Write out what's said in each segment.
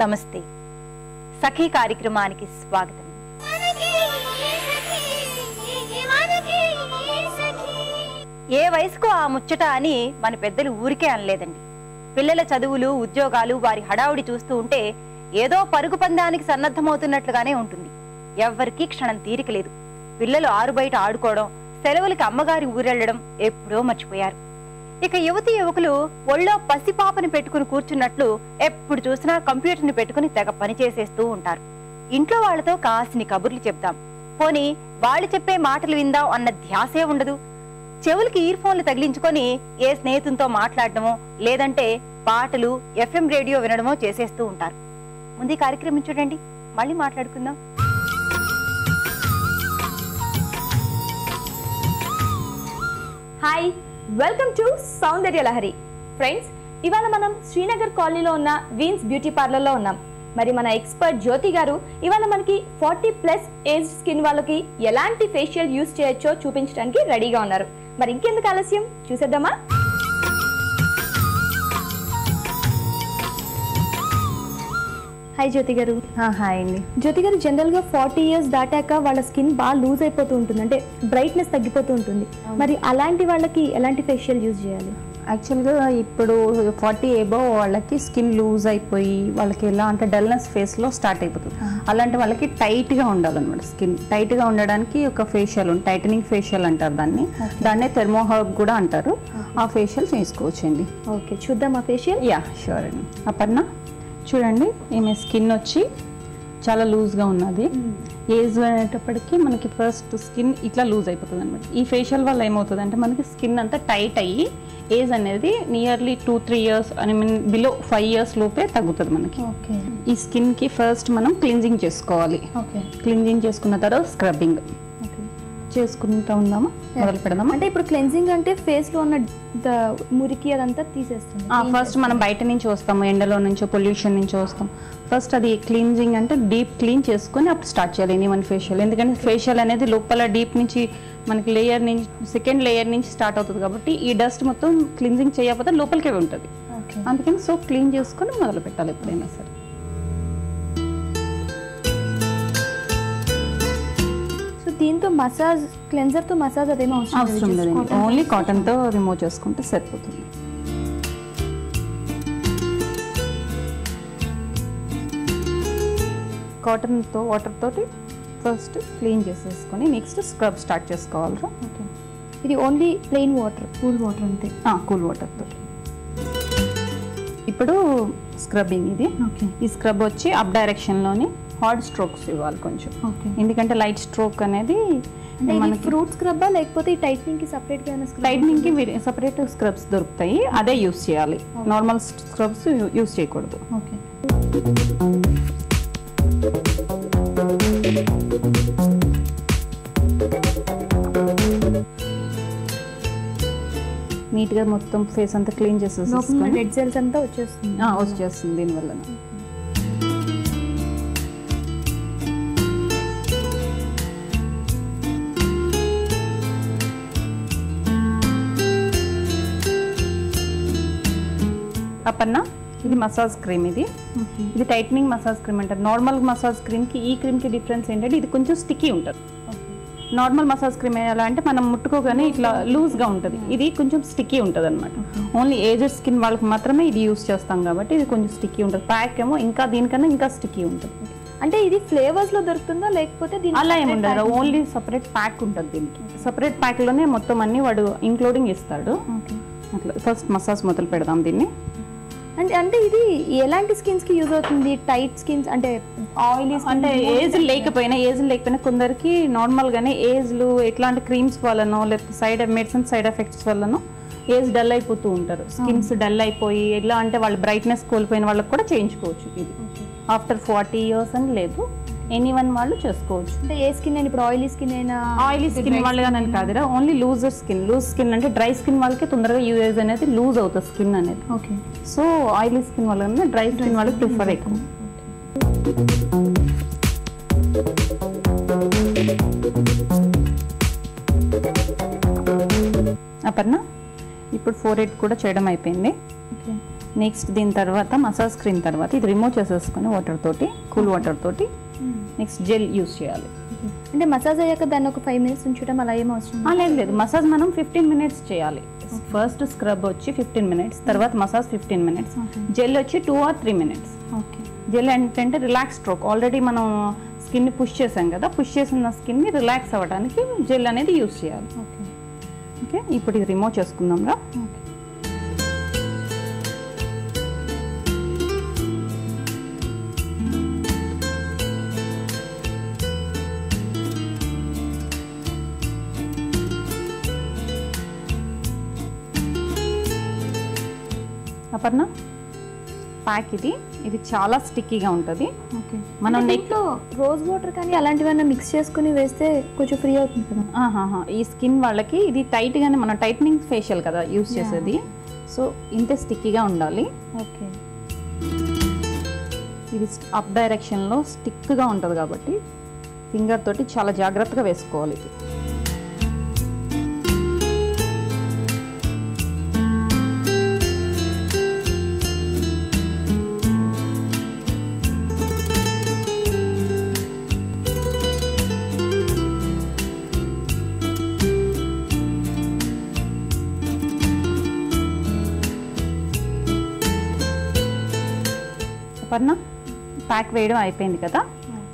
నమస్తే. సఖీ కార్యక్రమానికి స్వాగతం. ఏ వయసుకు ఆ ముచ్చట అని మన పెద్దలు ఊరికే అనలేదండి. పిల్లల చదువులు ఉద్యోగాలు వారి హడావుడి చూస్తూ ఉంటే ఏదో పరుగు పందానికి సన్నద్ధమవుతున్నట్లుగానే ఉంటుంది. ఎవ్వరికీ క్షణం తీరిక లేదు. పిల్లలు ఆరు బయట ఆడుకోవడం సెలవులకి అమ్మగారి ఊరెళ్ళడం ఎప్పుడో మర్చిపోయారు. ఇక యువతి యువకులు ఒళ్ళో పసిపాపని పెట్టుకుని కూర్చున్నట్లు ఎప్పుడు చూసినా కంప్యూటర్ని పెట్టుకుని తెగ పని చేసేస్తూ ఉంటారు. ఇంట్లో వాళ్ళతో కాసిని కబుర్లు చెప్తాం పోనీ వాళ్ళు చెప్పే మాటలు విందాం అన్న ధ్యాసే ఉండదు. చెవులకి ఇయర్ ఫోన్లు తగిలించుకొని ఏ స్నేహితుంతో మాట్లాడడమో లేదంటే పాటలు ఎఫ్ఎం రేడియో వినడమో చేసేస్తూ ఉంటారు. ముందు కార్యక్రమం చూడండి. మళ్ళీ మాట్లాడుకుందాం. Hi. Welcome to Soundarya Lahari friends ఇవాళ మనం శ్రీనగర్ కాలనీలో ఉన్న వీన్స్ బ్యూటీ పార్లర్లో ఉన్నాం. మరి మన ఎక్స్పర్ట్ జ్యోతి గారు ఇవాళ మనకి ఫార్టీ ప్లస్ ఏజ్ స్కిన్ వాళ్ళకి ఎలాంటి ఫేషియల్ యూస్ చేయొచ్చో చూపించడానికి రెడీగా ఉన్నారు. మరి ఇంకెందుకు ఆలస్యం? చూసేద్దామా? హాయ్ జ్యోతి గారు. హాయ్ అండి. జ్యోతి గారు జనరల్గా ఫార్టీ ఇయర్స్ దాటాక వాళ్ళ స్కిన్ బాగా లూజ్ అయిపోతూ ఉంటుంది. అంటే బ్రైట్నెస్ తగ్గిపోతూ ఉంటుంది. మరి అలాంటి వాళ్ళకి ఎలాంటి ఫేషియల్ యూజ్ చేయాలి? యాక్చువల్గా ఇప్పుడు ఫార్టీ ఏబో వాళ్ళకి స్కిన్ లూజ్ అయిపోయి వాళ్ళకి ఎలా అంటే డల్నెస్ ఫేస్లో స్టార్ట్ అయిపోతుంది. అలాంటి వాళ్ళకి టైట్గా ఉండాలన్నమాట స్కిన్. టైట్గా ఉండడానికి ఒక ఫేషియల్ ఉంది టైటనింగ్ ఫేషియల్ అంటారు దాన్ని. దాన్నే థెర్మోహర్బ్ కూడా అంటారు. ఆ ఫేషియల్ చేసుకోవచ్చండి. ఓకే చూద్దాం ఆ ఫేషియల్. యా షూర్ అండి. అపర్ణ? చూడండి ఈమె స్కిన్ వచ్చి చాలా లూజ్గా ఉన్నది. ఏజ్ అనేటప్పటికి మనకి ఫస్ట్ స్కిన్ ఇట్లా లూజ్ అయిపోతుంది అనమాట ఈ ఫేషియల్ వల్ల ఏమవుతుంది అంటే మనకి స్కిన్ అంతా టైట్ అయ్యి ఏజ్ అనేది nearly two three years I mean below five years లోపే తగ్గుతుంది మనకి. ఓకే. ఈ స్కిన్కి ఫస్ట్ మనం క్లిన్జింగ్ చేసుకోవాలి. క్లిన్జింగ్ చేసుకున్న తర్వాత స్క్రబ్బింగ్. చేసుకుంటా ఉందామా? మొదలు పెడదామా? అంటే ఇప్పుడు క్లెన్జింగ్ అంటే ఫేస్లో ఉన్న మురికి అదంతా తీసేస్తుంది ఫస్ట్ మనం బయట నుంచి వస్తాము ఎండలో నుంచో పొల్యూషన్ నుంచి వస్తాం. ఫస్ట్ అది క్లీన్జింగ్ అంటే డీప్ క్లీన్ చేసుకొని అప్పుడు స్టార్ట్ చేయాలి ఎనీ వన్ ఫేషియల్ ఎందుకంటే ఫేషియల్ అనేది లోపల డీప్ నుంచి మనకి లేయర్ నుంచి సెకండ్ లేయర్ నుంచి స్టార్ట్ అవుతుంది కాబట్టి ఈ డస్ట్ మొత్తం క్లీన్జింగ్ చేయకపోతే లోపలికే ఉంటుంది. అందుకని సో క్లీన్ చేసుకొని మొదలు పెట్టాలి ఎప్పుడైనా సరే. దీంతో మసాజ్ క్లెన్జర్తో మసాజ్ అదేమో అవసరం లేదు లేదండి ఓన్లీ కాటన్తో రిమూవ్ చేసుకుంటే సరిపోతుంది. కాటన్తో వాటర్ తోటి ఫస్ట్ క్లీన్ చేసేసుకొని నెక్స్ట్ స్క్రబ్ స్టార్ట్ చేసుకోవాలి ఓకే ఇది only plain water cool water అంతే. కూల్ వాటర్ తోటి. ఇప్పుడు స్క్రబ్బింగ్ ఇది. ఓకే ఈ స్క్రబ్ వచ్చి అప్ డైరెక్షన్లోని హార్డ్ స్ట్రోక్స్ ఇవ్వాలి కొంచెం. ఓకే. ఎందుకంటే లైట్ స్ట్రోక్ అనేది మనకి ఫ్రూట్ స్క్రబ్బా? లేకపోతే టైట్నింగ్కి సపరేట్ స్క్రబ్ టైట్నింగ్కి సపరేట్ స్క్రబ్స్ దొరుకుతాయి. అదే యూస్ చేయాలి. నార్మల్ స్క్రబ్స్ యూస్ చేయకూడదు. ఓకే. నీట్గా మొత్తం ఫేస్ అంతా క్లీన్ చేసేసుకొని రెడ్ సెల్స్ అంతా వచ్చేస్తుంది. వచ్చేస్తుంది దీనివల్ల అప్పన్న ఇది మసాజ్ క్రీమ్ ఇది. ఇది టైట్నింగ్ మసాజ్ క్రీమ్ అంటారు. నార్మల్ మసాజ్ క్రీమ్కి ఈ క్రీమ్కి డిఫరెన్స్ ఏంటంటే ఇది కొంచెం స్టిక్కీ ఉంటుంది. నార్మల్ మసాజ్ క్రీమ్ ఎలా అంటే మనం ముట్టుకోగానే ఇట్లా లూజ్గా ఉంటుంది. ఇది కొంచెం స్టిక్కీ ఉంటుంది అనమాట ఓన్లీ ఏజెడ్ స్కిన్ వాళ్ళకి మాత్రమే ఇది యూస్ చేస్తాం కాబట్టి ఇది కొంచెం స్టిక్కీ ఉంటుంది. ప్యాక్ ఏమో ఇంకా దీనికన్నా ఇంకా స్టిక్కీ ఉంటుంది. అంటే ఇది ఫ్లేవర్స్లో దొరుకుతుందా? లేకపోతే అలా ఏమి separate ఉండదు. pack ఓన్లీ సపరేట్ ప్యాక్ ఉంటుంది దీనికి. సపరేట్ ప్యాక్లోనే మొత్తం అన్ని వాడు ఇంక్లూడింగ్ ఇస్తాడు. అట్లా. ఫస్ట్ మసాజ్ మొదలు పెడదాం దీన్ని. అంటే అంటే ఇది ఎలాంటి స్కిన్స్కి యూజ్ అవుతుంది? టైట్ స్కిన్స్ అంటే ఆయిలీ అంటే ఏజ్ లేకపోయినా ఏజ్ లేకపోయినా కొందరికి నార్మల్గానే ఏజ్లు ఎట్లాంటి క్రీమ్స్ వల్లనో లేకపోతే సైడ్ మెడిసిన్ సైడ్ ఎఫెక్ట్స్ వల్లనో ఏజ్ డల్ అయిపోతూ ఉంటారు. స్కిన్స్ డల్ అయిపోయి ఎట్లా అంటే వాళ్ళు బ్రైట్నెస్ కోల్పోయిన వాళ్ళకి కూడా చేయించుకోవచ్చు ఇది. ఆఫ్టర్ ఫార్టీ ఇయర్స్ అని లేదు. ఎనీ వన్ వాళ్ళు చేసుకోవచ్చు. అంటే ఏ స్కిన్ అయినా ఇప్పుడు ఆయిలీ స్కిన్ అయినా ఆయిలీ స్కిన్ వాళ్ళగా అని కాదురా only loser skin loose skin అంటే డ్రై స్కిన్ వాళ్ళకి తొందరగా యూజ్ అనేది లూజ్ అవుతుంది స్కిన్ అనేది. ఓకే. సో ఆయిలీ స్కిన్ వాళ్ళ డ్రై స్కిన్ వాళ్ళకి. ప్రిఫర్ ఎక్కువ. అపర్ణ ఇప్పుడు ఇప్పుడు ఫోర్ ఎయిట్ కూడా చేయడం అయిపోయింది. ఓకే. నెక్స్ట్ దీని తర్వాత మసాజ్ క్రీమ్ తర్వాత ఇది రిమూవ్ చేసేసుకొని వాటర్ తోటి కూల్ వాటర్ తోటి నెక్స్ట్ జెల్ యూస్ చేయాలి. అంటే మసాజ్ అయ్యాక దాన్ని ఒక ఫైవ్ మినిట్స్ ఉంచడం అలా ఏం అవసరం లేదు లేదు. మసాజ్ మనం ఫిఫ్టీన్ మినిట్స్ చేయాలి. ఫస్ట్ స్క్రబ్ వచ్చి ఫిఫ్టీన్ మినిట్స్ తర్వాత మసాజ్ ఫిఫ్టీన్ మినిట్స్. జెల్ వచ్చి two or three minutes okay gel ఏంటంటే రిలాక్స్ స్ట్రోక్ ఆల్రెడీ మనం స్కిన్ని పుష్ చేసాం కదా పుష్ చేసిన స్కిన్ని రిలాక్స్ అవ్వడానికి జెల్ అనేది యూస్ చేయాలి. ఓకే ఓకే ఇప్పుడు ఇది రిమూవ్ చేసుకుందాం రా ఓకే అపర్ణ ప్యాక్ ఇది. ఇది చాలా స్టిక్కీగా ఉంటుంది. మనం నెక్లో రోజ్ వాటర్ కానీ అలాంటివన్నా మిక్స్ చేసుకుని వేస్తే కొంచెం ఫ్రీ అవుతుంది కదా. ఈ స్కిన్ వాళ్ళకి ఇది టైట్గానే మన టైట్నింగ్ ఫేషియల్ కదా యూస్. చేసేది. సో ఇంతే స్టిక్కీగా ఉండాలి. ఓకే. ఇది అప్ డైరెక్షన్లో స్టిక్గా ఉంటుంది కాబట్టి ఫింగర్ తోటి చాలా జాగ్రత్తగా వేసుకోవాలి ఇది. అపర్ణ ప్యాక్ వేయడం అయిపోయింది కదా?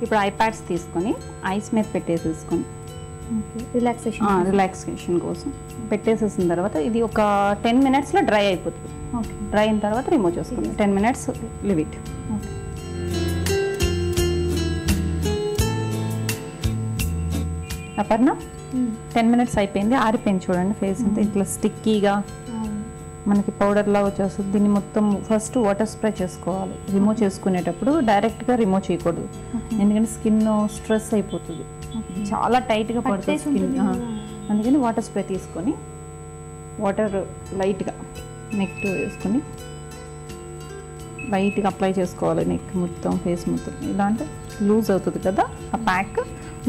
ఇప్పుడు ఐప్యాడ్స్ తీసుకొని ఐస్ మీద పెట్టేసేసుకొని. రిలాక్సేషన్ రిలాక్సేషన్ కోసం. పెట్టేసేసిన తర్వాత ఇది ఒక టెన్ మినిట్స్లో డ్రై అయిపోతుంది. డ్రై అయిన తర్వాత రిమూవ్ చేసుకుంది ten minutes live it Aparna ten minutes అయిపోయింది. ఆరిపోయింది చూడండి ఫేస్ అంతా. ఇట్లా స్టిక్కీగా మనకి పౌడర్ లాగా వచ్చేస్తుంది. దీన్ని మొత్తం ఫస్ట్ వాటర్ స్ప్రే చేసుకోవాలి. రిమూవ్ చేసుకునేటప్పుడు డైరెక్ట్గా రిమూవ్ చేయకూడదు. ఎందుకంటే స్కిన్ స్ట్రెస్ అయిపోతుంది. చాలా టైట్గా పడుతుంది స్కిన్. అందుకని వాటర్ స్ప్రే తీసుకొని వాటర్ లైట్గా నెక్ వేసుకొని లైట్గా అప్లై చేసుకోవాలి నెక్ మొత్తం ఫేస్ మొత్తం. ఇలా అంటే లూజ్ అవుతుంది కదా? ఆ ప్యాక్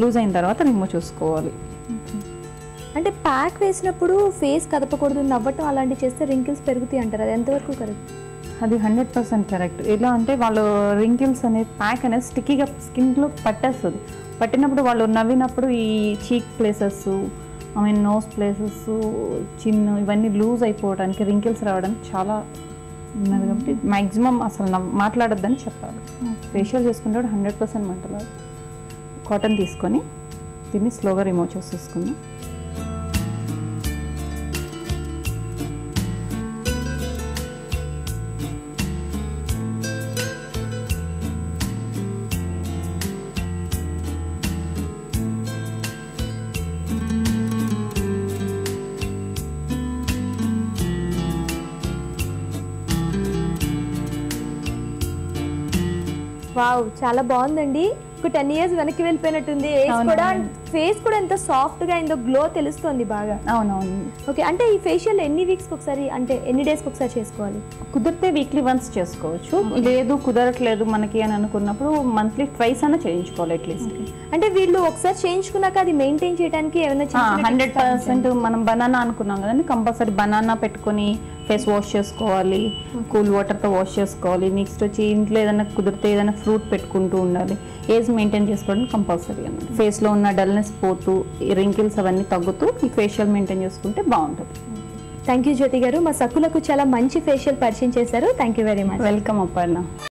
లూజ్ అయిన తర్వాత రిమూవ్ చేసుకోవాలి. అంటే ప్యాక్ వేసినప్పుడు ఫేస్ కదపకూడదు నవ్వటం అలాంటివి చేస్తే రింకిల్స్ పెరుగుతాయి అంటారు. అది ఎంతవరకు కరెక్ట్ అది హండ్రెడ్ పర్సెంట్ కరెక్ట్ ఎలా అంటే వాళ్ళు రింకిల్స్ అనేది ప్యాక్ అనేది స్టిక్కీగా స్కిన్లో పట్టేస్తుంది. పట్టినప్పుడు వాళ్ళు నవ్వినప్పుడు ఈ cheek places I mean nose places చిన్న ఇవన్నీ లూజ్ అయిపోవడానికి రింకిల్స్ రావడానికి చాలా ఉన్నది కాబట్టి మ్యాక్సిమం అసలు నవ్వు మాట్లాడొద్దని చెప్పాలి. ఫేషియల్ చేసుకునేవాడు హండ్రెడ్ పర్సెంట్ మాట్లాడాలి కాటన్ తీసుకొని దీన్ని స్లోగా రిమూవ్ చేసేసుకుందాం. వావ్ చాలా బాగుందండి. ఒక టెన్ ఇయర్స్ వెనక్కి వెళ్ళిపోయినట్టుంది. ఏజ్. కూడా ఫేస్ కూడా ఎంత సాఫ్ట్గా అయిందో గ్లో తెలుస్తుంది బాగా. అవునవును. ఓకే అంటే ఈ ఫేషియల్ ఎన్ని వీక్స్ ఒకసారి అంటే ఎన్ని డేస్ ఒకసారి చేసుకోవాలి? కుదిరితే వీక్లీ వన్స్ చేసుకోవచ్చు. లేదు కుదరట్లేదు మనకి అని అనుకున్నప్పుడు మంత్లీ ట్వైస్ అన్న చేయించుకోవాలి అట్లీస్ట్ అంటే వీళ్ళు ఒకసారి చేయించుకున్నాక అది మెయింటైన్ చేయడానికి ఏమైనా హండ్రెడ్? పర్సెంట్ మనం బనానా అనుకున్నాం కదండి కంపల్సరీ బనానా పెట్టుకొని ఫేస్ వాష్ చేసుకోవాలి కూల్ వాటర్తో వాష్ చేసుకోవాలి. నెక్స్ట్ వచ్చి ఇంట్లో ఏదైనా కుదిరితే ఏదైనా ఫ్రూట్ పెట్టుకుంటూ ఉండాలి. ఏజ్ మెయింటైన్ చేసుకోవడం కంపల్సరీ అన్నమాట. ఫేస్లో ఉన్న డల్నెస్ పోతూ రింకిల్స్ అవన్నీ తగ్గుతూ ఈ ఫేషియల్ మెయింటైన్ చేసుకుంటే బాగుంటుంది. థ్యాంక్ యూ జ్యోతి గారు. మా సక్కులకు చాలా మంచి ఫేషియల్ పరిచయం చేశారు. Thank you very much welcome Aparna.